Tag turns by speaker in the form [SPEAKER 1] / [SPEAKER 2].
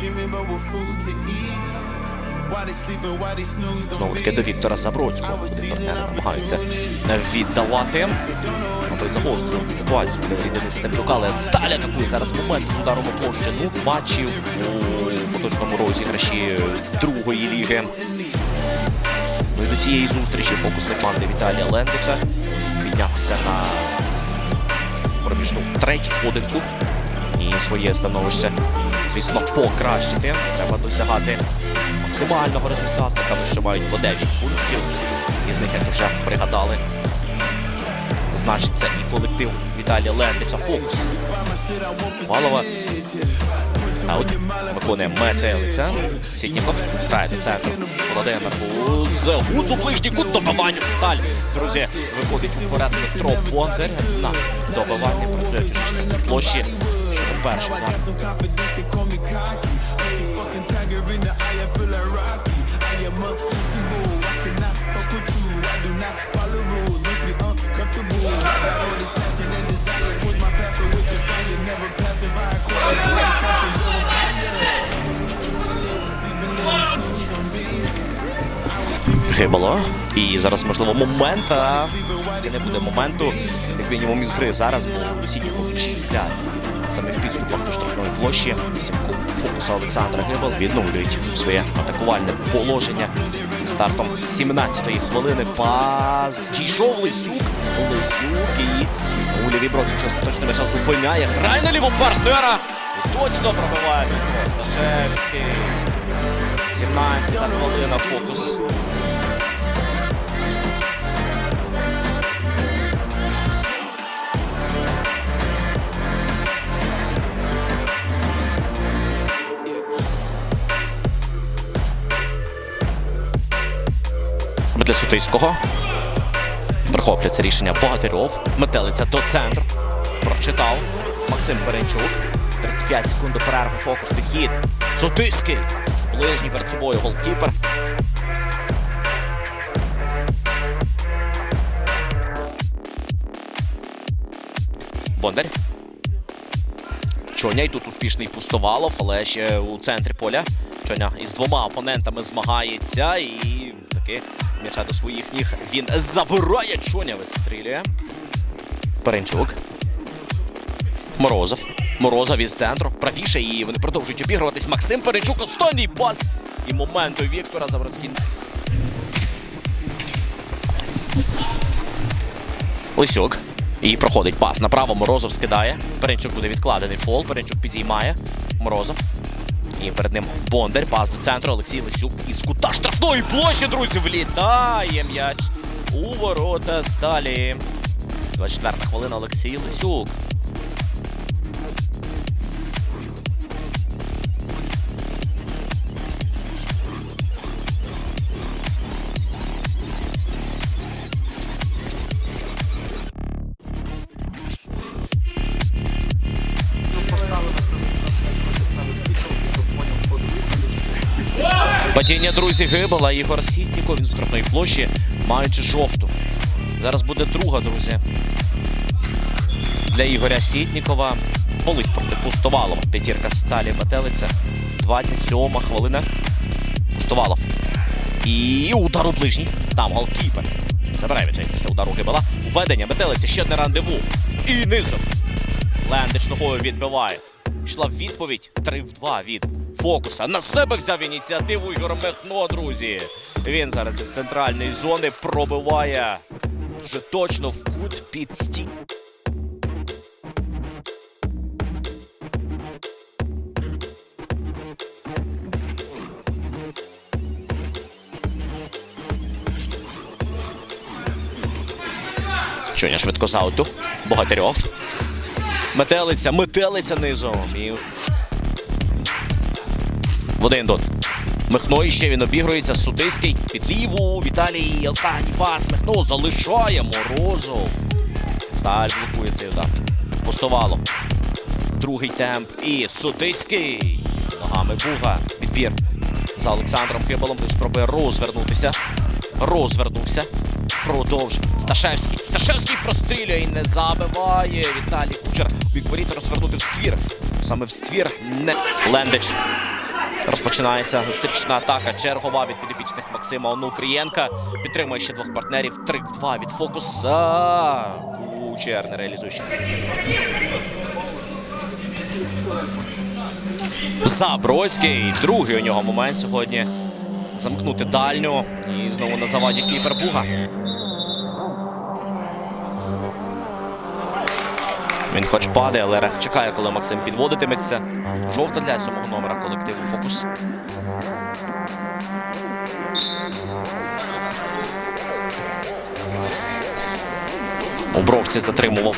[SPEAKER 1] dreaming about what food to eat.
[SPEAKER 2] Знову таки до. Віктора Забродського. Куди партнери намагаються віддавати. Аби загострювати ситуацію для Фріди Степчука, але Сталь атакує зараз момент з ударом у площі. Ну, матчів у поточному розіграші другої ліги. Ну і до цієї зустрічі фокусник команди Віталія Лендича піднявся на проміжну третю сходинку і своє становище, звісно, покращити. Треба досягати максимального результату, тому що мають по 9 пунктів. Із них, як вже пригадали, значиться і колектив Віталія Лендича Фокус. Малова. Аут. Виконує метелиця. Сітніков. Грає до центру. Володимир. Гудз у ближній кут добивання. Сталь. Друзі, виходить вперед Петро Бондар. На добивання працює фізична площі.
[SPEAKER 1] Me.
[SPEAKER 2] Гибало. І зараз, можливо, момент, а не буде моменту, як мінімум із гри. Зараз бо Сініков чіпляє. Саме в підступах до штрафної площі. Сімку фокуса Олександра Гибал відновлюють своє атакувальне положення. Стартом 17-ї хвилини пас дійшов Лисюк. Лисюк і у лівій броці вже остаточно м'яча зупиняє. Грає на ліву партнера. Точно пробиває Сташевський. 17-та хвилина фокус. Для Сутийського. Прихоплює рішення Богатирьов. Метелиця до центру. Прочитав. Максим Перенчук. 35 секунд до перерви. Фокус підхід. Сутийський. Ближній перед собою голкіпер. Бондар. Чоня і тут успішний пустовалов, але ще у центрі поля. Чоня із двома опонентами змагається і таки м'яча до своїх ніг він забирає. Чоня вистрілює. Перенчук. Морозов. Морозов із центру. Правіше і вони продовжують обігруватись. Максим Перенчук. Останній пас. І моменту Віктора Заводський. Лисюк. І проходить пас. Направо Морозов скидає. Перенчук буде відкладений фол. Перенчук підіймає. Морозов. І перед ним Бондар. Пас до центру. Олексій Лисюк із кута штрафної площі, друзі, влітає м'яч у ворота сталі. 24 хвилина Олексій Лисюк. Падіння друзі Гибала, Ігор Сітніков з штрафної площі, маючи жовту. Зараз буде друга, друзі. Для Ігоря Сітнікова. Болить проти Пустовалова. П'ятірка сталі Метелиця. 27 хвилина. Пустовалов. І удар у ближній. Там голкіпер. Забирає м'яча після удару Гибала. Введення Метелиця. Ще одне рандеву. І низом. Лендич ногою відбиває. Пішла відповідь 3 в 2 від фокуса. На себе взяв ініціативу Ігор Мехно, друзі. Він зараз із центральної зони пробиває вже точно в кут під стій. Чуня швидко з ауту. Богатирьов. Метелиця, метелиця низом. І... В один дот. Михно іще він обігрується. Сутиський під ліву. Віталій. Останній пас. Михно залишає Морозов. Сталь блокує цей удар. Пустовало. Другий темп. І Сутиський. Ногами Буга. Відбір за Олександром Кибалом. Він спробує розвернутися. Розвернувся. Продовжує. Сташевський. Сташевський прострілює і не забиває. Віталій Кучер. Бік воріт розвернути в ствір. саме в ствір. Не Лендич. Розпочинається зустрічна атака. Чергова від підопічних Максима Онуфрієнка. Підтримує ще двох партнерів. 3 в 2 від фокуса. Кучер не реалізує. Забродський. Другий у нього момент сьогодні. Замкнути дальню. І знову на заваді Кліпер Буга. Він хоч падає, але реф чекає, коли Максим підводитиметься. Жовта для сьомого номера колективу Фокус. Обровці затримував.